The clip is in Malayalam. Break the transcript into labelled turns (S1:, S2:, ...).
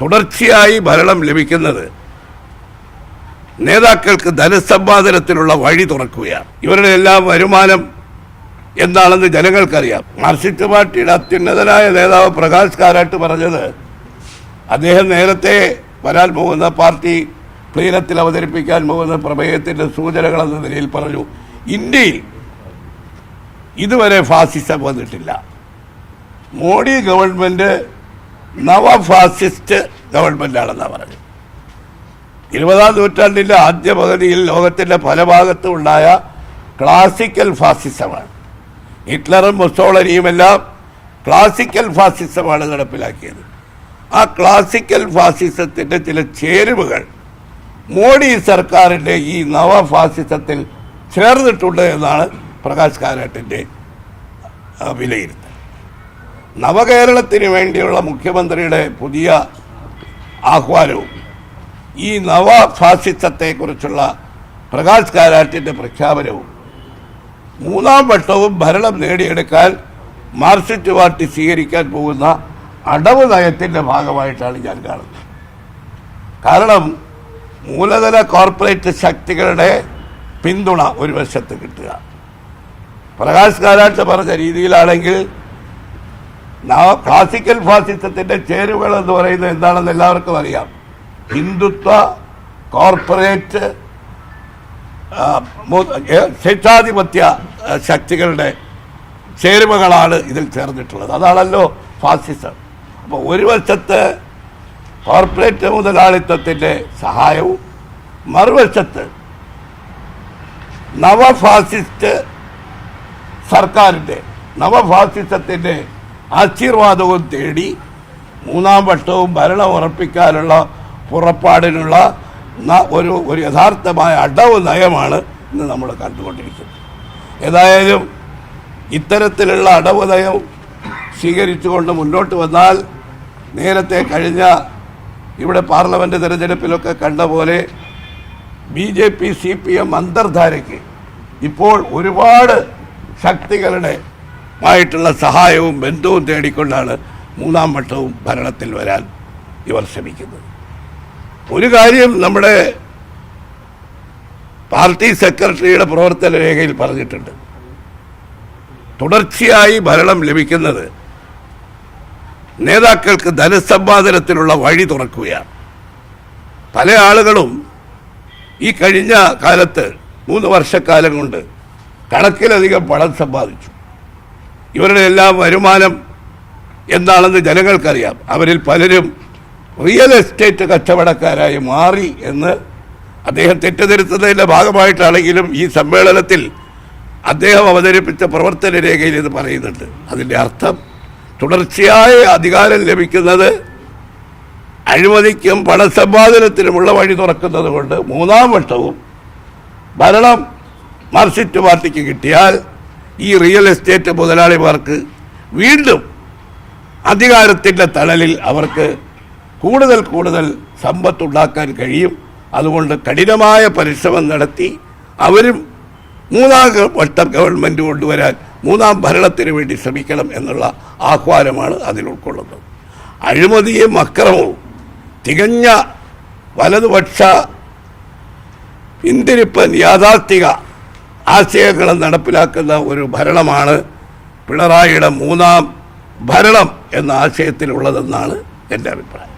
S1: തുടർച്ചയായി ഭരണം ലഭിക്കുന്നത്. നേതാക്കൾക്ക് ധനസമ്പാദനത്തിനുള്ള വഴി തുറക്കുകയാണ്. ഇവരുടെ എല്ലാം വരുമാനം എന്താണെന്ന് ജനങ്ങൾക്കറിയാം. മാർക്സിസ്റ്റ് പാർട്ടിയുടെ അത്യുന്നതനായ നേതാവ് പ്രകാശ് കാരാട്ട് പറഞ്ഞത് അദ്ദേഹം നേരത്തെ വരാൻ പോകുന്ന പാർട്ടി പ്ലീനത്തിൽ അവതരിപ്പിക്കാൻ പോകുന്ന പ്രമേയത്തിന്റെ സൂചനകളെന്ന നിലയിൽ പറഞ്ഞു. ഇന്ത്യയിൽ ഇതുവരെ ഫാസിസം വന്നിട്ടില്ല. മോഡി ഗവൺമെന്റ് നവ ഫാസിസ്റ്റ് ഗവൺമെന്റാണെന്നാണ് പറഞ്ഞത്. ഇരുപതാം നൂറ്റാണ്ടിന്റെ ആദ്യ പകുതിയിൽ ലോകത്തിന്റെ പല ഭാഗത്തും ഉണ്ടായ ക്ലാസിക്കൽ ഫാസിസമാണ്. ഹിറ്റ്ലറും മുസോളനിയുമെല്ലാം ക്ലാസിക്കൽ ഫാസിസമാണ് നടപ്പിലാക്കിയത്. ആ ക്ലാസിക്കൽ ഫാസിസത്തിന്റെ ചില ചേരുവകൾ മോഡി സർക്കാരിന്റെ ഈ നവ ഫാസിസത്തിൽ ചേർന്നിട്ടുണ്ട് എന്നാണ് പ്രകാശ് കാരാട്ടിന്റെ വിലയിരുത്തൽ. നവകേരളത്തിന് വേണ്ടിയുള്ള മുഖ്യമന്ത്രിയുടെ പുതിയ ആഹ്വാനവും ഈ നവ ഫാസിസത്തെക്കുറിച്ചുള്ള പ്രകാശ് കാരാട്ടിന്റെ പ്രഖ്യാപനവും മൂന്നാം വട്ടവും ഭരണം നേടിയെടുക്കാൻ മാർക്സിസ്റ്റ് പാർട്ടി സ്വീകരിക്കാൻ പോകുന്ന അടവ് നയത്തിന്റെ ഭാഗമായിട്ടാണ് ഞാൻ കാണുന്നത്. കാരണം മൂലധന കോർപ്പറേറ്റ് ശക്തികളുടെ പിന്തുണ ഒരു വശത്ത് കിട്ടുക. പ്രകാശ് കാരാട്ട് പറഞ്ഞ രീതിയിലാണെങ്കിൽ ക്ലാസിക്കൽ ഫാസിസത്തിന്റെ ചേരുവകൾ എന്ന് പറയുന്നത് എന്താണെന്ന് എല്ലാവർക്കും അറിയാം. ഹിന്ദുത്വ കോർപ്പറേറ്റ് സ്വേച്ഛാധിപത്യ ശക്തികളുടെ ചേരുവകളാണ് ഇതിൽ ചേർന്നിട്ടുള്ളത്. അതാണല്ലോ ഫാസിസം. അപ്പോൾ ഒരു വശത്ത് കോർപ്പറേറ്റ് മുതലാളിത്തത്തിന്റെ സഹായവും മറുവശത്ത് നവഫാസിസ്റ്റ് സർക്കാരിന്റെ നവഫാസിസത്തിന്റെ ആശീർവാദവും തേടി മൂന്നാം വട്ടവും ഭരണം ഉറപ്പിക്കാനുള്ള പുറപ്പാടിനുള്ള ഒരു ഒരു യഥാർത്ഥമായ അടവ് നയമാണ് ഇന്ന് നമ്മൾ കണ്ടുകൊണ്ടിരിക്കുന്നത്. ഏതായാലും ഇത്തരത്തിലുള്ള അടവ് നയം സ്വീകരിച്ചുകൊണ്ട് മുന്നോട്ട് വന്നാൽ നേരത്തെ കഴിഞ്ഞ ഇവിടെ പാർലമെന്റ് തിരഞ്ഞെടുപ്പിലൊക്കെ കണ്ട പോലെ B J P C P M അന്തർധാരയ്ക്ക് ഇപ്പോൾ ഒരുപാട് ശക്തികളുടെ ആയിട്ടുള്ള സഹായവും ബന്ധവും തേടിക്കൊണ്ടാണ് മൂന്നാം വട്ടവും ഭരണത്തിൽ വരാൻ ഇവർ ശ്രമിക്കുന്നത്. ഒരു കാര്യം നമ്മുടെ പാർട്ടി സെക്രട്ടറിയുടെ പ്രവർത്തന രേഖയിൽ പറഞ്ഞിട്ടുണ്ട്. തുടർച്ചയായി ഭരണം ലഭിക്കുന്നത് നേതാക്കൾക്ക് ധനസമ്പാദനത്തിനുള്ള വഴി തുറക്കുകയാണ്. പല ആളുകളും ഈ കഴിഞ്ഞ കാലത്ത് മൂന്ന് വർഷക്കാലം കൊണ്ട് കണക്കിലധികം പണം സമ്പാദിച്ചു. ഇവരുടെ എല്ലാം വരുമാനം എന്താണെന്ന് ജനങ്ങൾക്കറിയാം. അവരിൽ പലരും റിയൽ എസ്റ്റേറ്റ് കച്ചവടക്കാരായി മാറി എന്ന് അദ്ദേഹം തെറ്റിദ്ധരുത്തുന്നതിന്റെ ഭാഗമായിട്ടാണെങ്കിലും ഈ സമ്മേളനത്തിൽ അദ്ദേഹം അവതരിപ്പിച്ച പ്രവർത്തന രേഖയിൽ ഇത് പറയുന്നുണ്ട്. അതിന്റെ അർത്ഥം തുടർച്ചയായ അധികാരം ലഭിക്കുന്നത് അഴിമതിക്കും പണസമ്പാദനത്തിനുമുള്ള വഴി തുറക്കുന്നത് കൊണ്ട് മൂന്നാം വർഷവും ഭരണം മാർക്സിസ്റ്റ് പാർട്ടിക്ക് കിട്ടിയാൽ ഈ റിയൽ എസ്റ്റേറ്റ് മുതലാളിമാർക്ക് വീണ്ടും അധികാരത്തിന്റെ തണലിൽ അവർക്ക് കൂടുതൽ കൂടുതൽ സമ്പത്തുണ്ടാക്കാൻ കഴിയും. അതുകൊണ്ട് കഠിനമായ പരിശ്രമം നടത്തി അവരും മൂന്നാം വട്ടം ഗവൺമെന്റ് കൊണ്ടുവരാൻ മൂന്നാം ഭരണത്തിന് വേണ്ടി ശ്രമിക്കണം എന്നുള്ള ആഹ്വാനമാണ് അതിൽ ഉൾക്കൊള്ളുന്നത്. അഴിമതിയും അക്രമവും തികഞ്ഞ വലതുപക്ഷ പിന്തിരിപ്പൻ യാഥാർത്ഥിക ആശയങ്ങളും നടപ്പിലാക്കുന്ന ഒരു ഭരണമാണ് പിണറായിയുടെ മൂന്നാം ഭരണം എന്ന ആശയത്തിലുള്ളതെന്നാണ് എന്റെ അഭിപ്രായം.